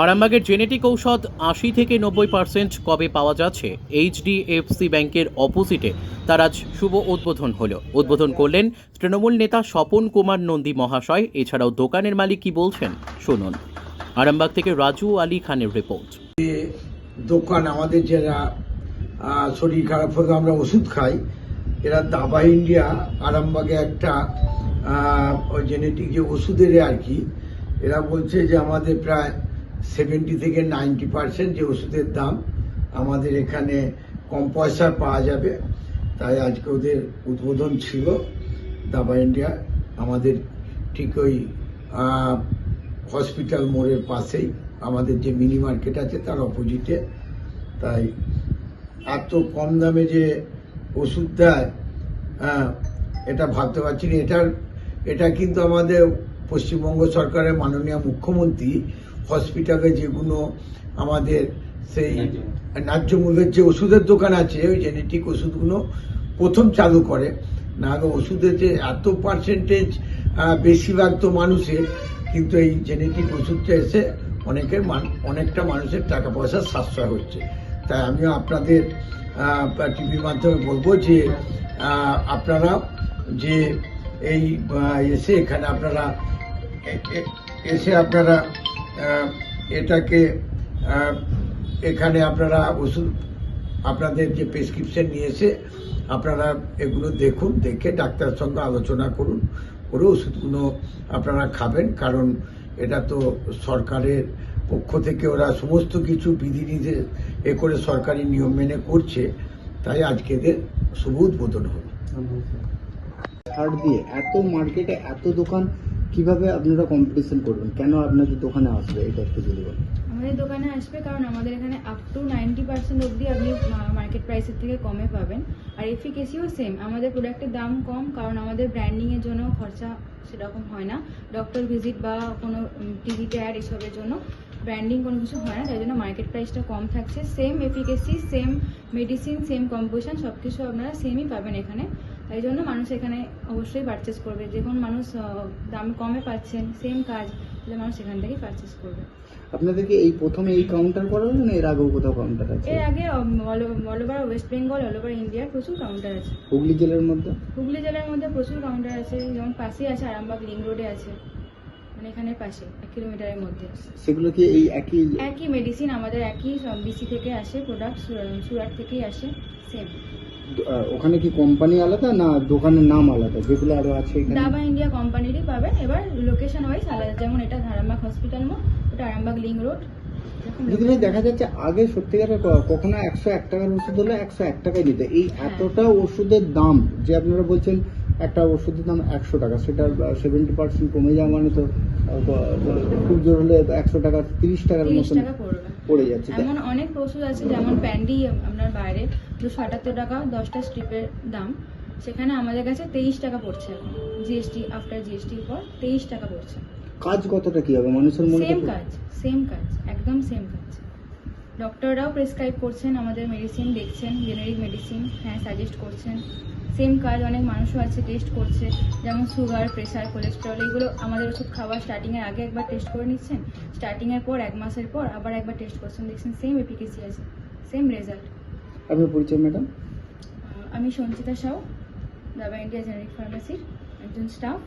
আরামবাগের জেনেটিক ঔষধ আশি থেকে নব্বই পার্সেন্ট কবে পাওয়া যাচ্ছে? এইচডিএফসি ব্যাংকের অপোজিটে। তার আজ শুভ উদ্বোধন হলো। উদ্বোধন করলেন তৃণমূল নেতা স্বপন কুমার নন্দী মহাশয়। এছাড়াও দোকানের মালিক কি বলছেন? শুনুন। আরামবাগ থেকে রাজু আলী খানের রিপোর্ট। দোকান আমাদের যারা শরীর খারাপ হলে আমরা ওষুধ খাই। এরা দাবা ইন্ডিয়া, আরামবাগে একটা জেনেটিক যে ওষুধের আর কি, এরা বলছে যে আমাদের প্রায় সেভেন্টি থেকে নাইনটি পার্সেন্ট যে ওষুধের দাম আমাদের এখানে কম পয়সায় পাওয়া যাবে। তাই আজকে ওদের উদ্বোধন ছিল। দাবা ইন্ডিয়া আমাদের ঠিক ওই হসপিটাল মোড়ের পাশেই। আমাদের যে মিনি মার্কেট আছে তার অপোজিটে। তাই এত কম দামে যে ওষুধ দেয় এটা ভাবতে পারছি না। এটার, এটা কিন্তু আমাদের পশ্চিমবঙ্গ সরকারের মাননীয় মুখ্যমন্ত্রী হসপিটালে যেগুলো আমাদের সেই ন্যায্য মূল্যের যে ওষুধের দোকান আছে ওই জেনেটিক ওষুধগুলো প্রথম চালু করে। না হলে ওষুধের যে এত পার্সেন্টেজ বেশিরভাগ তো মানুষের কিন্তু এই জেনেটিক ওষুধটা এসে অনেকের মান অনেকটা মানুষের টাকা পয়সা সাশ্রয় হচ্ছে। তাই আমিও আপনাদের টিভির মাধ্যমে বলব যে আপনারা যে এই এসে এখানে আপনারা এসে আপনারা এটাকে এখানে আপনারা ওষুধ আপনাদের যে প্রেসক্রিপশন নিয়ে এসে আপনারা এগুলো দেখুন, দেখে ডাক্তারের সঙ্গে আলোচনা করুন, করে ওষুধগুলো আপনারা খাবেন, কারণ এটা তো সরকারের পক্ষ থেকে ওরা সমস্ত কিছু বিধিনিষেধ এ করে সরকারি নিয়ম মেনে করছে, তাই আজকে এদের শুভ উদ্বোধন হলো দিয়ে, এত মার্কেটে এত দোকান কীভাবে আপনারা কম্পিটিশন করবেন? কেন আপনাদের দোকানে আসবে? এটা একটু যদি বলেন। আমাদের দোকানে আসবে কারণ আমাদের এখানে আপ টু নাইনটি পার্সেন্ট অবধি আপনি মার্কেট প্রাইসের থেকে কমে পাবেন। আর এফিকেসিও সেম আমাদের প্রোডাক্টের দাম কম কারণ আমাদের ব্র্যান্ডিংয়ের জন্য খরচা সেরকম হয় না। ডক্টর ভিজিট বা কোনো টিভিতে অ্যাড এসবের জন্য ব্র্যান্ডিং কোনো কিছু হয় না, তাই জন্য মার্কেট প্রাইসটা কম থাকছে। Same efficacy same medicine same composition সব কিছু আপনারা সেমই পাবেন এখানে। তাই জন্য মানুষ এখানে অবশ্যই পারচেস করবে। যখন মানুষ দাম কমে পাচ্ছেন সেম কাজ তাহলে মানুষ এখান থেকেই পারচেস করবে। আপনাদেরকে এই প্রথমে এই কাউন্টার করা হলো না এর আগেও কোথাও কাউন্টার আছে? এর আগে all over West Bengal all over ইন্ডিয়ার প্রচুর কাউন্টার আছে। হুগলি জেলার মধ্যে? হুগলি জেলার মধ্যে প্রচুর কাউন্টার আছে। যেমন পাশেই আছে আরামবাগ লিং রোডে আছে। মানে এখানে পাশে এক কিলোমিটারের মধ্যে। সেগুলো কি এই একই একই মেডিসিন আমাদের একই বিসি থেকে আসে প্রোডাক্ট সুরাট থেকেই আসে সেম ওখানে কি কোম্পানি আলাদা না দোকানের নাম আলাদা? যেগুলো আরও আছে এখানে? ডাবা ইন্ডিয়া কোম্পানিরই পাবেন। এবার লোকেশন ওয়াইজ আলাদা যেমন এটা ধারামবাগ হসপিটাল মো ওটা আরামবাগ লিং রোড ভাই দেখা যাচ্ছে আগে সত্যিকারের কখনো একশো এক টাকার ওষুধ হলে একশো এক টাকায় নিতে এই হ্যাঁ। এতটা ওষুধের দাম যে আপনারা বলছেন একটা ওষুধের দাম একশো টাকা সেটা সেভেন্টি পার্সেন্ট কমে যাওয়া মানে তো খুব জোর হলে একশো টাকা তিরিশ টাকার মতন পড়ে যাচ্ছে এমন অনেক ওষুধ আছে যেমন প্যান্ডি আপনার বাইরে দুশো আটাত্তর টাকা দশটা স্ট্রিপের দাম। সেখানে আমাদের কাছে তেইশ টাকা পড়ছে। এখন জিএসটি আফটার জিএসটি পর তেইশ টাকা পড়ছে। কাজ কতটা কি হবে? মানুষের মনে সেম কাজ সেম কাজ একদম সেম কাজ। ডক্টররাও প্রেসক্রাইব করছেন আমাদের মেডিসিন দেখছেন জেনারিক মেডিসিন হ্যাঁ সাজেস্ট করছেন। সেম কাজ অনেক মানুষও আছে টেস্ট করছে যেমন সুগার প্রেশার কোলেস্ট্রল এগুলো আমাদের ওষুধ খাওয়া স্টার্টিংয়ের আগে একবার টেস্ট করে নিচ্ছেন স্টার্টিংয়ের পর এক মাসের পর আবার একবার টেস্ট করছেন দেখছেন সেম এফিকেসি আছে সেম রেজাল্ট আপনার পরিচয় ম্যাডাম? আমি সঞ্চিতা সাউ দাবা ইন্ডিয়া জেনারিক ফার্মেসির একজন স্টাফ